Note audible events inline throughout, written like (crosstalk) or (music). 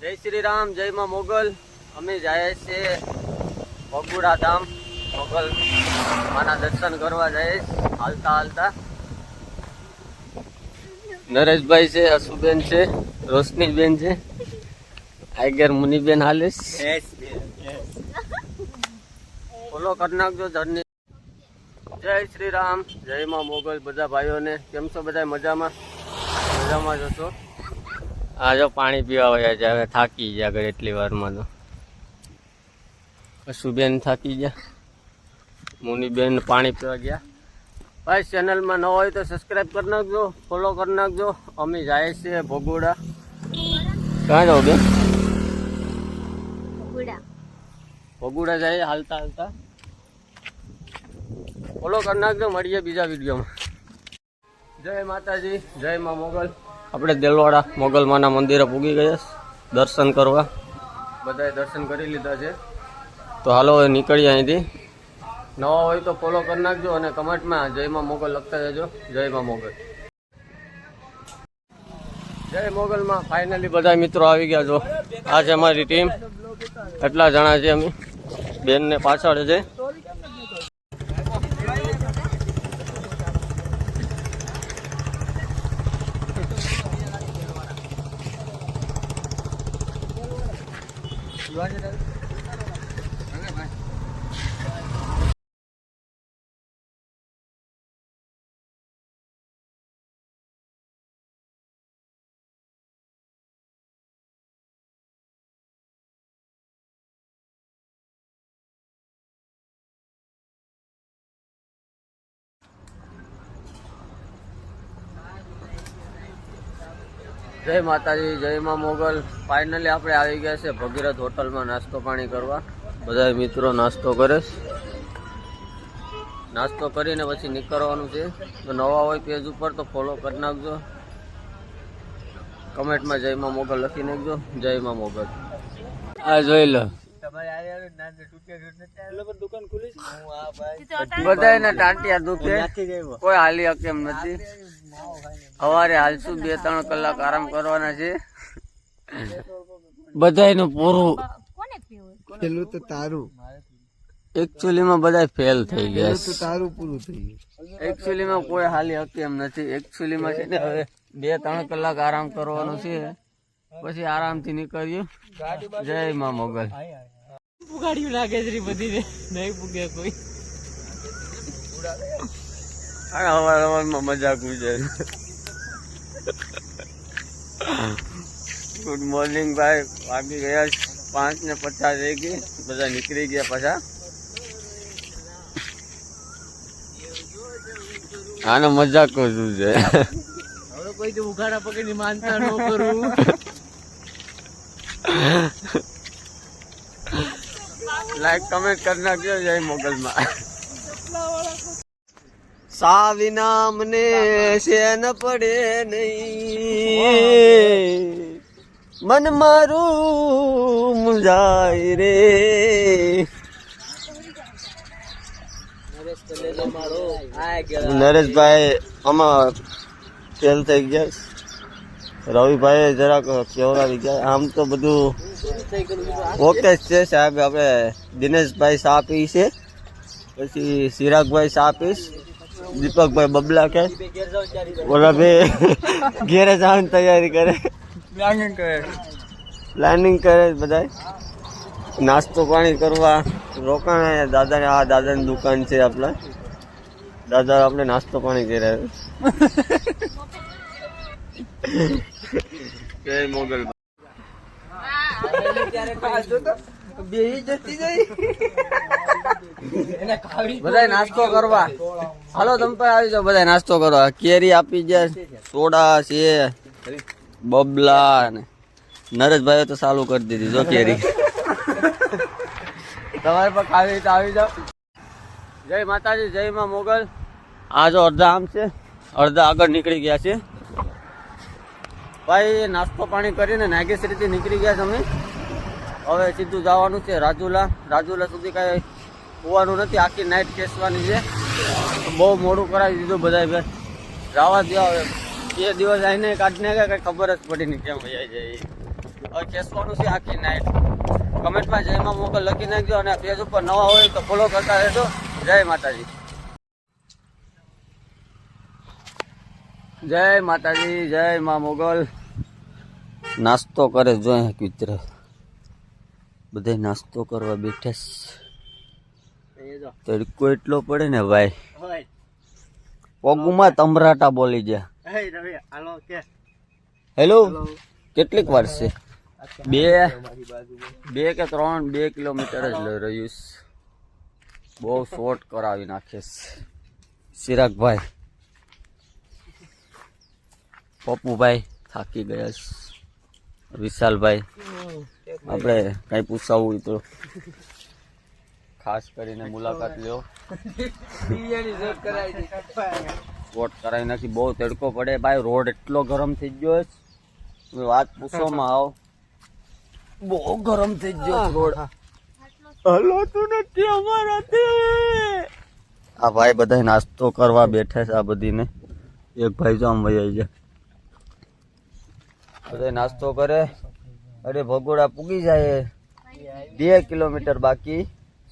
જય શ્રી રામ જય માં મોગલ. અમે જાય છે બગુડા ધામ. મોગલ માના દર્શન કરવા જાય હાલતા હાલતા. નરેશભાઈ છે, અશુબેન છે, રોશનીબેન છે. આઈગર મુનિબેન હાલીસ ફોલો કરી નાખજો જર્ની. જય શ્રી રામ જય માં મોગલ. બધા ભાઈઓને કેમ છો? બધા મજામાં? મજામાં જ હશો? આ જો પાણી પીવા વયા છે હવે થાકી ગયા આગળ એટલી વારમાં તો. કશુબેન થાકી ગયા મુનિબેન પાણી પીવા ગયા. ભાઈ ચેનલમાં ન હોય તો સબસ્ક્રાઈબ કરી નાખજો ફોલો કરી નાખજો. અમે જાય છે ભગોડા. ક્યાં જાઓ બેન? ગુડા જાય હાલતા હાલતા. ફોલો કરી નાખજો મળીએ બીજા વિડીયોમાં. જય માતાજી જય મા મોગલ. આપણે દેલવાડા મોગલમાના મંદિરે પૂગી ગયા દર્શન કરવા. બધાએ દર્શન કરી લીધા છે. તો હાલો નીકળીએ અહીંથી. નવા હોય તો ફોલો કરી નાખજો અને કમેન્ટમાં જયમાં મોગલ લખતા જજો જય મા મોગલ. જય મોગલમાં ફાઇનલી બધા મિત્રો આવી ગયા છો આ છે અમારી ટીમ એટલા જણા છે અમે. બેનને પાછળ છે. જય માતાજી જય માં મોગલ. ફાઇનલી આપણે આવી ગયા છે ભગીરથ હોટલમાં નાસ્તો પાણી કરવા. બધા મિત્રો નાસ્તો કરે નાસ્તો કરીને પછી નીકળવાનું છે. તો નવા હોય પેજ ઉપર તો ફોલો કરી નાખજો. કમેન્ટમાં જય માં મોગલ લખી નાખજો. જય માં મોગલ. આ જોઈ લો. બધા ટાંટિયા દુખે. કોઈ હાલી હકેમ નથી. સવારે હાલશું બે ત્રણ કલાક આરામ કરવાના છે. બધાયનું પૂરું. પેલું તો તારું. એકચ્યુઅલી માં બધા ફેલ થઈ ગયા. તો તારું પૂરું થઈ ગયું. એકચ્યુઅલી માં કોઈ હાલી હકે એમ નથી. એકચ્યુઅલી માં છે ને હવે બે ત્રણ કલાક આરામ કરવાનો છે. પછી આરામથી નીકળ્યું. જય માં મોગલ. પુગાડ્યું લાગે છે બધી નહીં પૂગે કોઈ. અને હવાર મજાક ગુજર ગુડ મોર્નિંગ ભાઈ. વાગી ગયા પાંચ ને પચાસ થઈ ગઈ. બધા નીકળી ગયા પાછા. આનો મજાક કરું છે હવે કોઈ તો ઉઘાડા પકડી માનતા ન કરું. લાઈક કમેન્ટ કરી નાખજો જય મોગલમાં? સાવિના મને શેન પડે નહીં. મન મારું મુંજાય રે. નરેશભાઈ આમાં ફેલ થઈ ગયા રવિભાઈ જરાક કેવડાવી ગયા. આમ તો બધું ઓકે છે સાહેબ. આપણે દિનેશભાઈ સાપી છે. પછી સિરાગભાઈ સા પીશ દીપકભાઈ બબલા કે? ઓલા ભાઈ ઘેરે જવાની તૈયારી કરે. પ્લાનિંગ કરે. બધા નાસ્તો પાણી કરવા રોકાણ દાદાને આ દાદાની દુકાન છે આપણે દાદા આપણે નાસ્તો પાણી કર્યા જતી જઈ બધા નાસ્તો કરવા. હાલો, તમે પણ આવી જાઓ બધા નાસ્તો કરો. કેરી આપી જાય સોડા છે, બબલા ને નરેશભાઈ તો ચાલુ કરી દીધી, જો કેરી. તમારે પણ ખાવી રીતે આવી જાઓ. જય માતાજી, જય માં મોગલ. આ જો અડધા આમ છે, અડધા આગળ નીકળી ગયા છે. ભાઈ નાસ્તો પાણી કરીને નાગેશ્વરીથી નીકળી ગયા તમે હવે સીધું જવાનું છે રાજુલા. રાજુલા સુધી કાંઈ હોવાનું નથી, આખી નાઇટ ખેંચવાની છે. બહુ મોડું કરાવી દીધું બધા ભાઈ જવા દો હવે બે દિવસ આવીને કાઢને કઈ ખબર જ પડી નહીં કેમ વયા જાય હવે ખેંચવાનું છે આખી નાઈટ કમેન્ટમાં જયમાં મોકલ લખી નાખજો અને પેજ ઉપર નવા હોય તો ફોલો કરતા રહેજો. જય માતાજી. જય માતાજી, જય મા મોગલ. નાસ્તો કરે જો અહીંયા કૂતરે. બધે નાસ્તો કરવા બેઠે છે. તડકો એટલો પડે ને ભાઈ. પગુમાં તમરાટા બોલી ગયા. હેલો કેટલીક વાર છે? બે. બે કે ત્રણ બે કિલોમીટર જ લઈ રહ્યું બહુ શોર્ટ કરાવી નાખીશ. છે ચિરાગભાઈ પપ્પુભાઈ થાકી ગયા વિશાલભાઈ. આપણે કઈ પૂછાવું હોય તો. ખાસ કરીને મુલાકાત લ્યો. વોટ કરાવી નાખી બહુ તડકો પડે. ભાઈ રોડ એટલો ગરમ થઈ ગયો છે વાત પૂછવામાં આવ. બહુ ગરમ થઈ ગયો રોડ. રોડ હલાતું નથી અમારાથી. આ ભાઈ બધા નાસ્તો કરવા બેઠા છે આ બધીને. એક ભાઈ જો આમ વહી જાય બધા નાસ્તો કરે. અરે ભગોડા પૂગી જાય. બે કિલોમીટર બાકી.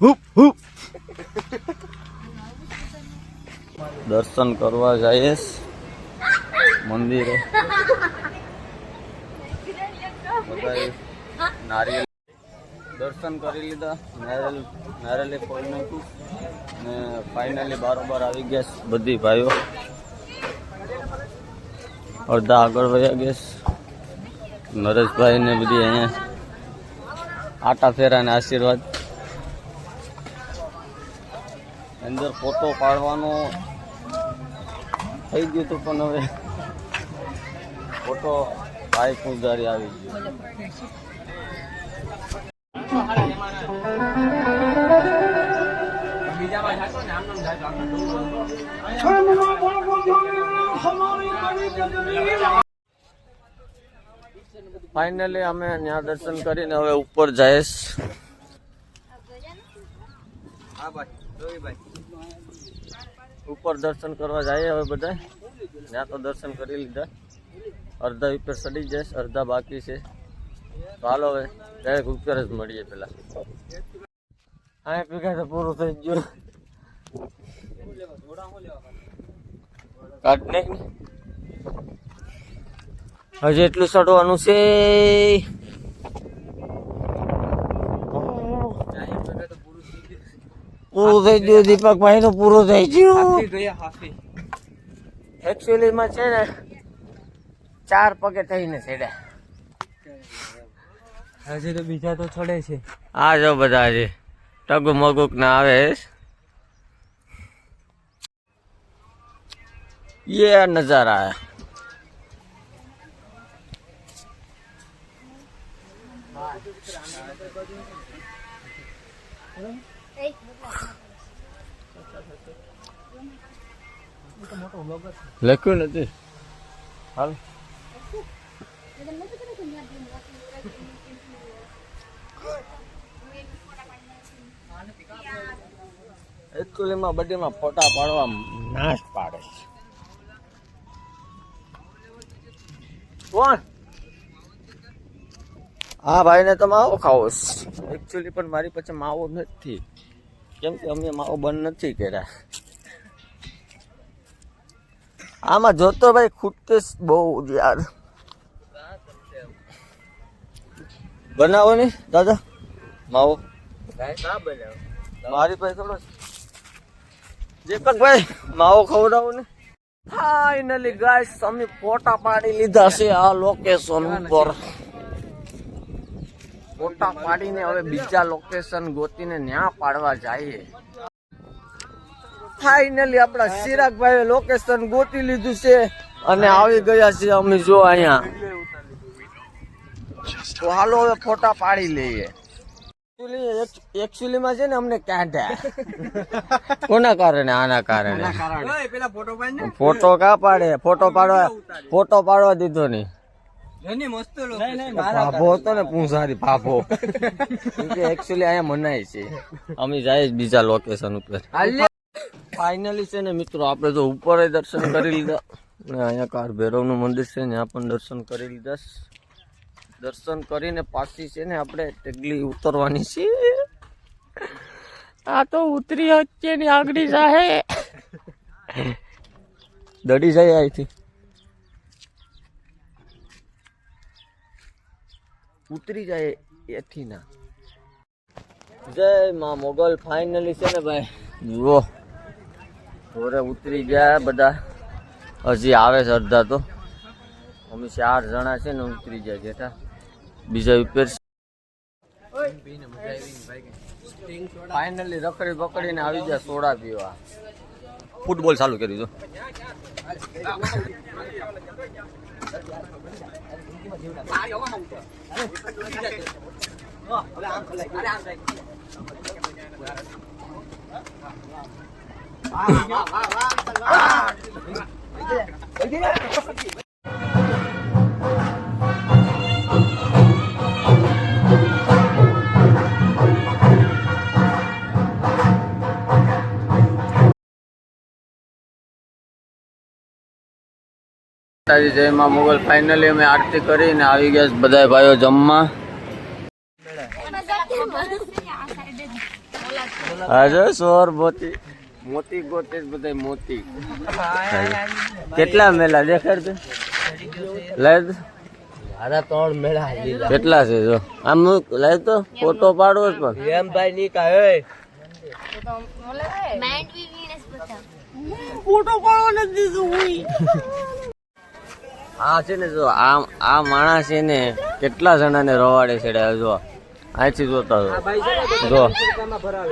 હુપ હુપ. દર્શન કરવા જઈશ. મંદિરે. નારિયેલ દર્શન કરી લીધા. નારિયેલ નારિયેલે ફોડી નાખ્યું. ને ફાઇનલી બારોબાર આવી ગયા બધી ભાઈઓ. અડધા આગળ વયા ગયા નરેશભાઈ ને બધી અહીંયા આટા ફેરા ને આશીર્વાદ. અંદર ફોટો પાડવાનો થઈ ગયું હતું પણ હવે ફોટો ભાઈ પૂજારી આવી ગયો. ફાઇનલી અમે ત્યાં દર્શન કરીને હવે ઉપર જઈશ ઉપર દર્શન કરવા જઈએ હવે બધા ત્યાં તો દર્શન કરી લીધા. અડધા ઉપર ચડી જઈશ અડધા બાકી છે. ચાલો હવે ડાયરેક્ટ ઉપર જ મળીએ પેલા. હા ભેગા તો પૂરું થઈ ગયું. કાઢ નાખ. હજી એટલું સડવાનું છે. પૂરું થઈ ગયું દીપક દીપકભાઈ નું પૂરું થઈ ગયું. એકચ્યુઅલી માં છે ને ચાર પગે થઈને છેડે. હજી તો બીજા તો છોડે છે. આ જો બધા હજી ટગુ મગુક ના આવે યે નજારા આયા લખ્યું નથી. હાલ. એકચુલીમાં બધીમાં ફોટા પાડવા નાશ પાડે છે. કોણ? હા ભાઈ ને તો માવો ખાવો એકચ્યુઅલી પણ મારી પાસે માવો નથી. કેમ કે અમે માવો બંધ નથી કર્યા. આમાં જોતો ભાઈ ખૂટતે બહુ યાર. બનાવો ને દાદા? માવો. મારી પાસે થોડો દીપકભાઈ માવો ખવડાવો ને. ફાઇનલી ગાઈસ અમે ફોટા પાડી લીધા છે આ લોકેશન ઉપર. ફોટા પાડીને હવે બીજા લોકેશન ગોતીને ન્યા પાડવા જઈએ. ફાઇનલી આપણા ચિરાગભાઈ લોકેશન ગોતી લીધું છે અને આવી ગયા છે અમે જો અહીંયા. તો હાલો હવે ફોટા પાડી લઈએ. એકચ્યુઅલી માં છે ને અમને કાઢ્યા. કોના કારણે? આના કારણે. ફોટો કા પાડે? ફોટો પાડવા ફોટો પાડવા દીધો નહીં ભાભો હતો ને પૂંસારી ભાભો એકચ્યુઅલી અહીંયા મનાય છે. અમે જાય બીજા લોકેશન ઉપર. ફાઇનલી છે ને મિત્રો આપણે તો ઉપર દર્શન કરી લીધા. અને અહીંયા કાર ભૈરવનું મંદિર છે ત્યાં પણ દર્શન કરી લીધા દર્શન કરીને પાછી છે ને આપણે ટેગલી ઉતરવાની છે. આ તો ઉતરી વચ્ચે ની આગળી જાહે. દડી જાય અહીંથી. ઉતરી જાય એથી ના જય માં મોગલ ફાઇનલી છે ને ભાઈ? જુઓ. ઘોરે ઉતરી ગયા બધા. હજી આવે છે અડધા તો. અમે ચાર જણા છે ને ઉતરી જાય જેઠા. બીજા ઉપર ફાઇનલી રખડી પકડીને આવી ગયા સોડા પીવા. ફૂટબોલ ચાલુ કરી દો (laughs) (laughs) Bà vô cái mông kìa. Rồi, làm, làm đi. Ba, ba, ba, ba. માતાજી જય માં મોગલ ફાઇનલી અમે આરતી કરીને આવી ગયા બધા ભાઈઓ જમવા. આજે સોર મોતી મોતી ગોતે બધા મોતી. કેટલા મેલા દેખાડ ત્રણ મેળા કેટલા છે જો? આમ લઈ તો ફોટો પાડવો જ પણ. એમ ભાઈ ની કાય વીણસ બધા આ છે ને જો, આ આ માણસ છે ને કેટલા જણાને રવાડે છે જો. અહીંથી જોતા જો. જો.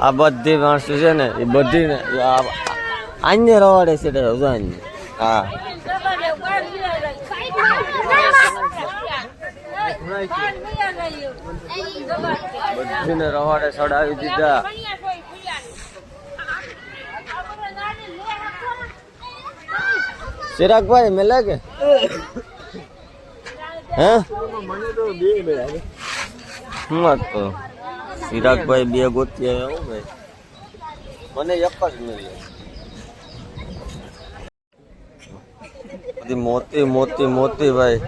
આ બધી માણસો છે ને, એ બધી ને આને રવાડે છે જો આને હા. બધીને રવાડે ચડાવી દીધા. ચિરાગભાઈ મેલા કે? હે? હું વાત તો ચિરાગભાઈ બે ગોતી આવ્યા ભાઈ. મને એક જ મળ્યો. બધી મોતી મોતી મોતી ભાઈ.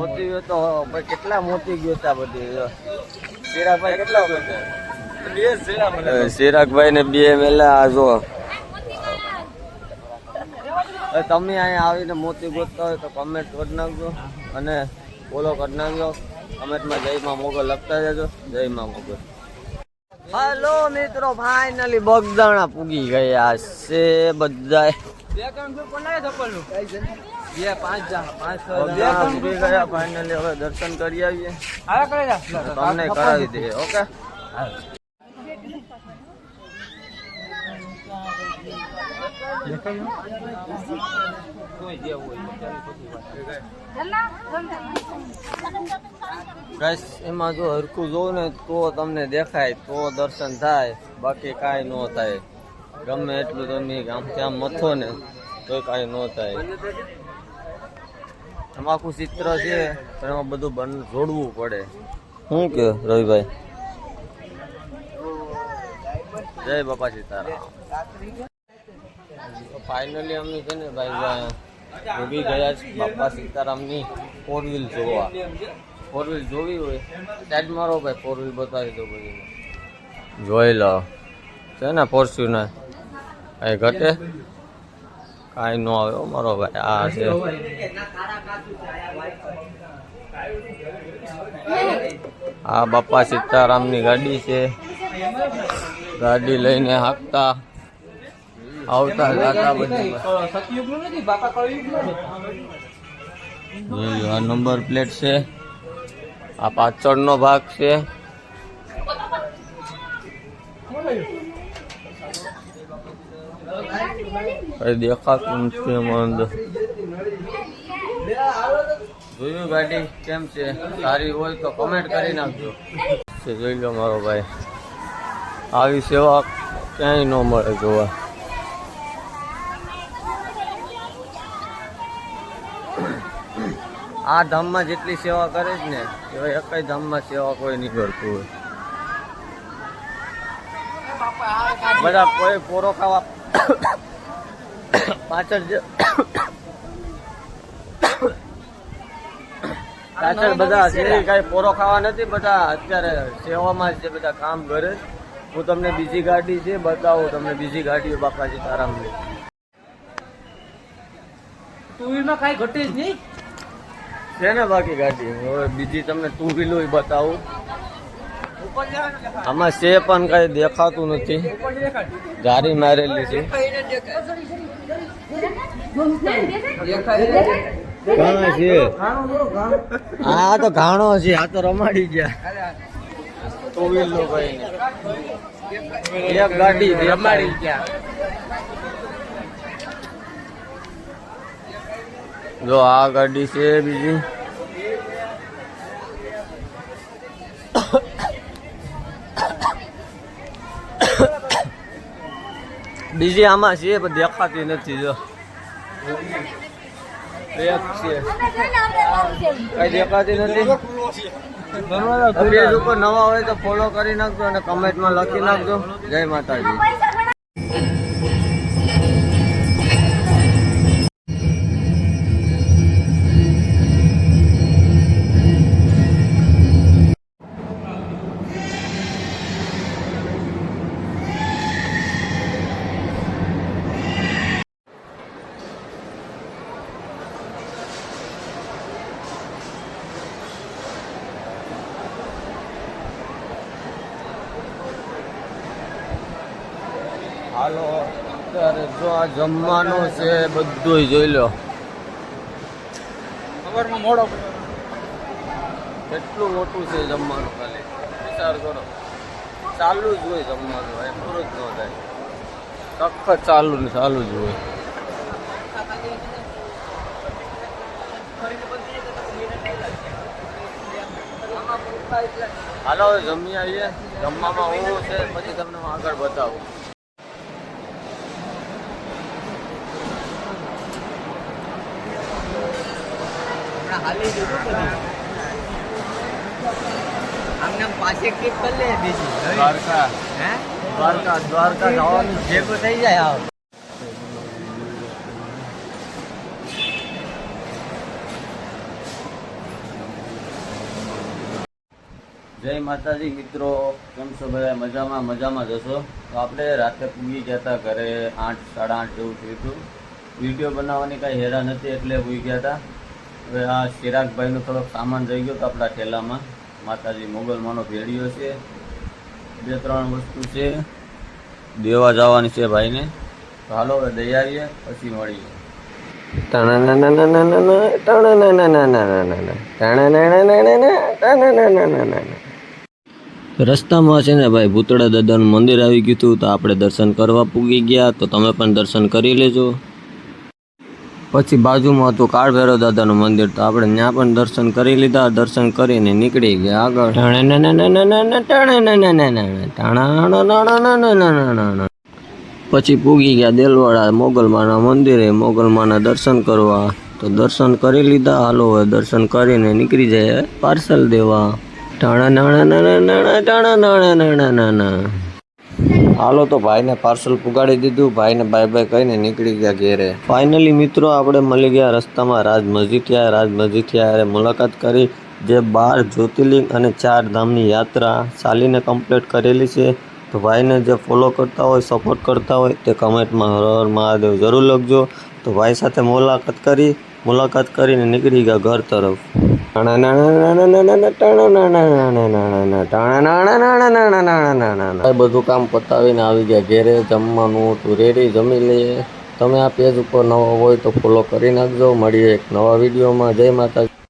મોતી ગયો તો ભાઈ કેટલા મોતી ગયો તા બધી. ચિરાગભાઈ કેટલા ચિરાગભાઈ ને બે મેલા આ જો. તમે અહીંયા આવીને મોતી ગોતતા હોય તો કમેન્ટ કરી નાખજો અને બોલો કરી નાખજો. કમેન્ટમાં જય માં મોગલ લખતા જજો જય માં મોગલ. હાલો મિત્રો ફાઇનલી બગદાણા પૂગી ગયા છે બધા દર્શન કરી આવીએ. તમને કરાવી દે ઓકે? ગાઈસ એમાં જો હરખું જોવું ને તો તમને દેખાય, તો દર્શન થાય, બાકી કાંઈ ન થાય. ગમે એટલું તમે આમ આમ મથો ને, તો કાંઈ ન થાય. એમાં ચિત્ર છે, પણ એમાં બધું બન જોડવું પડે. શું કે, રવિભાઈ? જય બાપા સીતારામ. ફાઇનલી અમે છે ને ભાઈ ડૂબી ગયા છે બાપા સીતારામની ફોર વ્હીલ જોવા. ફોર વ્હીલ જોવી હોય. સાઈડ મારો ભાઈ ફોર વ્હીલ બતાવી દો બધી જોઈ લો. છે ને ફોર્ચ્યુનર? કાંઈ ઘટે? કાંઈ ન આવે મારો ભાઈ, આ છે. આ બાપા સીતારામની ગાડી છે. ગાડી લઈને હાંકતા. આવતા જાતા બધી જોઈ લો, આ નંબર પ્લેટ છે. આ પાછળનો ભાગ છે. દેખાતું નથી એમાં અંદર. જોયું ગાડી કેમ છે? સારી હોય તો કમેન્ટ કરી નાખજો. છે જોઈ લો મારો ભાઈ. આવી સેવા ક્યાંય ન મળે જોવા. આ ધામમાં જેટલી સેવા કરે જ ને એવા એકય ધામમાં સેવા કોઈ નહીં કરતું હોય. બધા કોઈ પોરો ખાવા પાછળ પાછળ બધા છે. કઈ પોરો ખાવા નથી બધા અત્યારે સેવામાં છે બધા કામ કરે. હું તમને બીજી ગાડી છે બતાવું તમને બીજી ગાડીઓ બાપાજી તારામની ટુ વ્હીલમાં કાંઈ ઘટે જ નહીં? છે ને બાકી ગાડી? હવે બીજી તમને ટુ વ્હીલર બતાવું. આમાં છે પણ કઈ દેખાતું નથી. ગાડી મારેલી છે. આ તો ઘાણો છે. આ તો રમાડી ગયા. ટુ વ્હીલર ભાઈ એક ગાડી રમાડી ગયા. જો આ ગાડી છે બીજી. બીજી આમાં છે, પણ દેખાતી નથી, જો. એક દેખાતી નથી? ઉપર નવા હોય તો ફોલો કરી નાખજો અને કમેન્ટમાં લખી નાખજો. જય માતાજી. જમવાનું છે બધું જોઈ લો. ખબરમાં મોડો કેટલું મોટું છે જમવાનું ખાલી? વિચાર કરો. ચાલુ જ હોય જમવાનું હોય પૂરું જ ન થાય. સખત ચાલુ ને ચાલુ જ હોય. હાલો જમી આવીએ. જમવામાં હું છે પછી તમને હું આગળ બતાવું. હમણાં જોતું બધું આમને આમ ટ્રીપ કરી લે બીજી. દ્વારકા. હે? દ્વારકા દ્વારકા જવાનું ભેગું થઈ જાય આવ. જય માતાજી મિત્રો કેમ છો બધા? મજામાં મજામાં જશો તો આપણે રાતે પૂગી ગયા હતા ઘરે આઠ સાડા આઠ જેવું થયું હતું. વીડિયો બનાવવાની કાંઈ હેરાન નથી એટલે પૂગી ગયા હતા. હવે આ ચિરાગભાઈનો થોડોક સામાન રહી ગયો હતો આપણા ઠેલામાં. માતાજી મોગલમાંનો ભેડિયો છે. બે ત્રણ વસ્તુ છે. દેવા જવાની છે ભાઈને. તો હાલો હવે દઈ આવીએ પછી મળીએ. રસ્તામાં છે ને ભાઈ ભૂતળા દાદાનું મંદિર આવી ગયું હતું. તો આપણે દર્શન કરવા પૂગી ગયા. તો તમે પણ દર્શન કરી લેજો. પછી બાજુમાં હતું કાળ ભૈરવ દાદાનું મંદિર, તો આપણે ત્યાં પણ દર્શન કરી લીધા. દર્શન કરીને નીકળી ગયા આગળ. પછી પૂગી ગયા દેલવાડા મોગલમાના મંદિરે. મોગલમાના દર્શન કરવા, તો દર્શન કરી લીધા. હાલો, હવે દર્શન કરીને નીકળી જાય પાર્સલ દેવા. ટાણા નાણા નાણા નાણા ટાણા નાણા નાણા નાના હાલો તો ભાઈને પાર્સલ પુગાડી દીધું. ભાઈને બાય બાય કહીને નીકળી ગયા ઘેરે. ફાઇનલી મિત્રો, આપણે મળી ગયા રસ્તામાં રાજ મજીઠિયા રાજ મજીઠિયા મુલાકાત કરી જે બાર જ્યોતિર્લિંગ અને ચાર ધામની યાત્રા ચાલીને કમ્પ્લીટ કરેલી છે. તો ભાઈને જે ફોલો કરતા હોય સપોર્ટ કરતા હોય તે કમેન્ટમાં હર હર મહાદેવ જરૂર લખજો. તો ભાઈ સાથે મુલાકાત કરી. મુલાકાત કરીને નીકળી ગયા ઘર તરફ. બધું કામ પતાવીને આવી ગયા. ઘેરે જમવાનું તું રેડી, જમી લઈએ. તમે આ પેજ ઉપર નવો હોય તો ફોલો કરી નાખજો. મળીએ એક નવા વિડીયોમાં. જય માતા